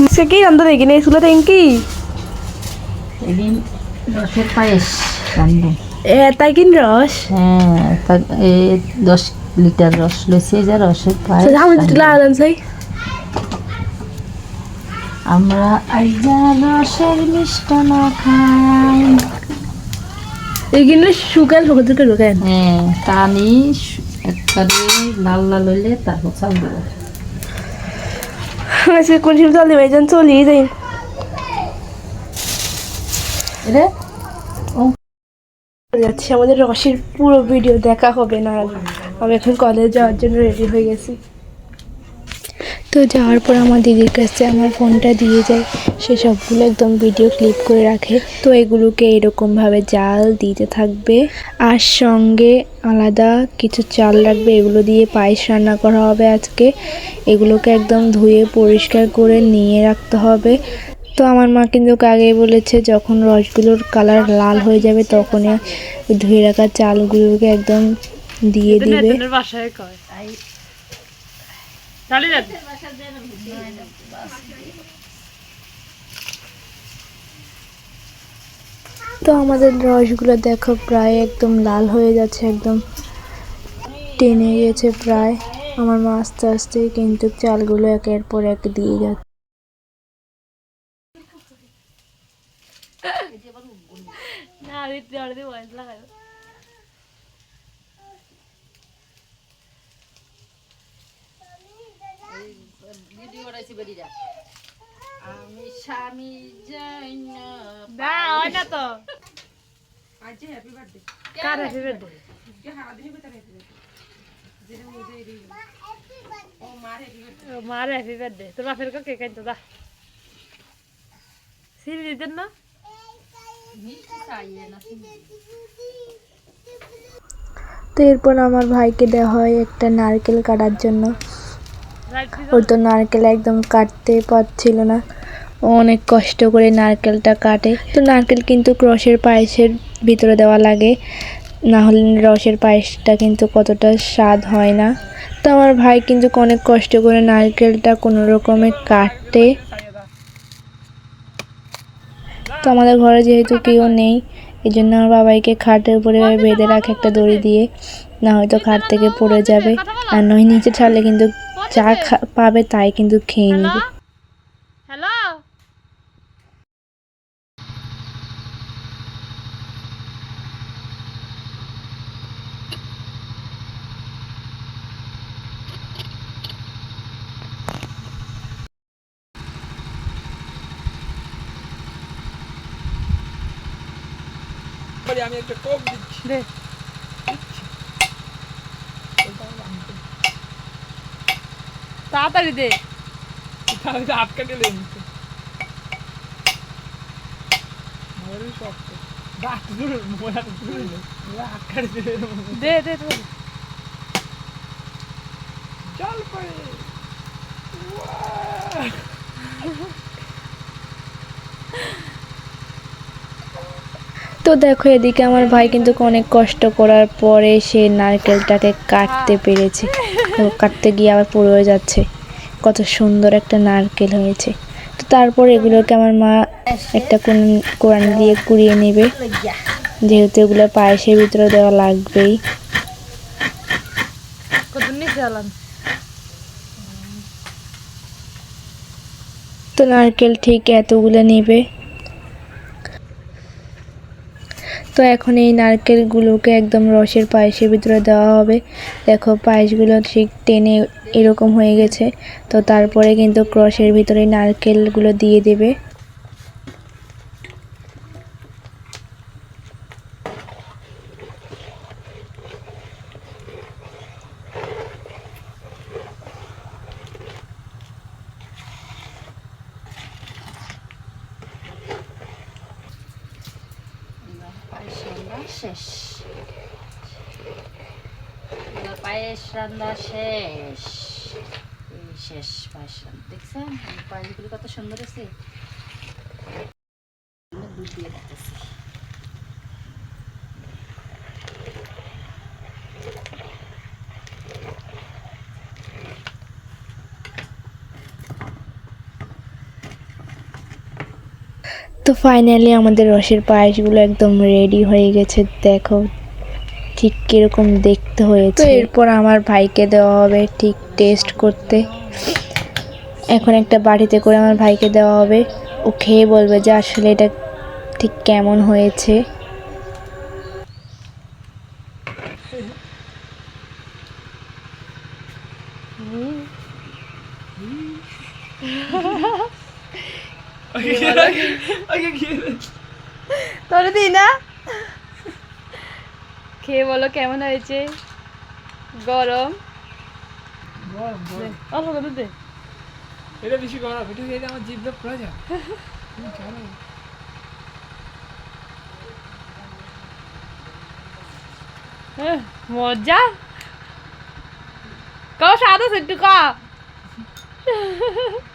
দেখি না স্কুলে কি এদিন রসের পায়েস রান্ধব এ তাই কিন রস? হ্যাঁ এ দশ লিটার রস লইছে যে রসের পায়েস আমরা আইজা রসের মিষ্টান্ন খাই। এখানে শুকাল শুকাল থেকে ঢোকেন হ্যাঁ টানি একবারে লাল লাল হইলে তারপর চাল দেবো। আজকে কোন শিব চল দেবে যেন চলিয়ে যাই। যাচ্ছি আমাদের রসের পুরো ভিডিও দেখা হবে না। আমি এখন কলেজ যাওয়ার জন্য রেডি হয়ে গেছি। তো যাওয়ার পর আমার দিদির কাছে আমার ফোনটা দিয়ে যায়। সে সবগুলো একদম ভিডিও ক্লিপ করে রাখে। তো এগুলোকে এরকমভাবে জাল দিতে থাকবে। আর সঙ্গে আলাদা কিছু চাল রাখবে। এগুলো দিয়ে পায়েস রান্না করা হবে আজকে। এগুলোকে একদম ধুয়ে পরিষ্কার করে নিয়ে রাখতে হবে। তো আমার মা কিন্তু আগেই বলেছে যখন রসগুলোর কালার লাল হয়ে যাবে তখনই ধুয়ে রাখা চালগুলোকে একদম দিয়ে দিবে। বাসায় কয়। চালিয়ে যান তো আমাদের রসগুলো দেখো প্রায় একদম লাল হয়ে যাচ্ছে একদম টেনে গেছে প্রায়। আমার মা আস্তে আস্তে কিন্তু চালগুলো একের পর এক দিয়ে যাচ্ছে। না লাগায় আমি স্বামী যাই না না হয় না তো। কার হ্যাপি বার্থডে মার হ্যাপি বার্থডে তোর বাপের কে কাইতো দা সিরি দিতেন না? তো এরপর আমার ভাইকে দেওয়া হয় একটা নারকেল কাটার জন্য। ও তো নারকেল একদম কাটতে পারছিল না। অনেক কষ্ট করে নারকেলটা কাটে। তো নারকেল কিন্তু রসের পায়েসের ভিতরে দেওয়া লাগে। না হলে রসের পায়েসটা কিন্তু কতটা স্বাদ হয় না। তো আমার ভাই কিন্তু অনেক কষ্ট করে নারকেলটা কোনো রকমে কাটে। তো আমাদের ঘরে যেহেতু কেউ নেই এই জন্য আমার বাবাইকে খাটের উপরে বেঁধে রাখে একটা দড়ি দিয়ে। না হয়তো খাট থেকে পড়ে যাবে। আর নয়, নিচে ছাড়লে কিন্তু যা খা- পাবে তাই কিন্তু খেয়ে নেবে। হ্যালো আমি একটা কোক দিচ্ছি দে তাড়াতাড়ি দে। তাহলে তো শক্ত। দূর দূর দে দে জল পড়ে তো দেখো এদিকে আমার ভাই কিন্তু অনেক কষ্ট করার পরে সে নারকেলটাকে কাটতে পেরেছে। তো কাটতে গিয়ে আবার পড়ে যাচ্ছে। কত সুন্দর একটা নারকেল হয়েছে। তো তারপর এগুলোকে আমার মা একটা কোন কোরআন দিয়ে কুড়িয়ে নেবে। যেহেতু এগুলো পায়েসের ভিতরে দেওয়া লাগবেই। তো নারকেল ঠিক এতগুলো নেবে। তো এখন এই নারকেলগুলোকে একদম রসের পায়েসের ভিতরে দেওয়া হবে। দেখো, পায়েসগুলো ঠিক টেনে এরকম হয়ে গেছে। তো তারপরে কিন্তু ক্রসের ভিতরে নারকেলগুলো দিয়ে দেবে পায়েস রান্না শেষ। পায়েস রান্না শেষ শেষ পায়েস রান্না দেখছেন পায়েসগুলি কত সুন্দর আছে দুধ দিয়ে তো ফাইনালি আমাদের রসের পায়েসগুলো একদম রেডি হয়ে গেছে। দেখো ঠিক কীরকম দেখতে হয়েছে। এরপর আমার ভাইকে দেওয়া হবে ঠিক টেস্ট করতে। এখন একটা বাটিতে করে আমার ভাইকে দেওয়া হবে। ও খেয়ে বলবে যে আসলে এটা ঠিক কেমন হয়েছে। নে। তোর দি না খেয়ে বলো কেমন হয়েছে? গরম। অল্প করে দে। এটা বেশি গরম এটা খেয়ে আমার জিভটা পুরো যায়। মজা। ক স্বাদ আছে একটু ক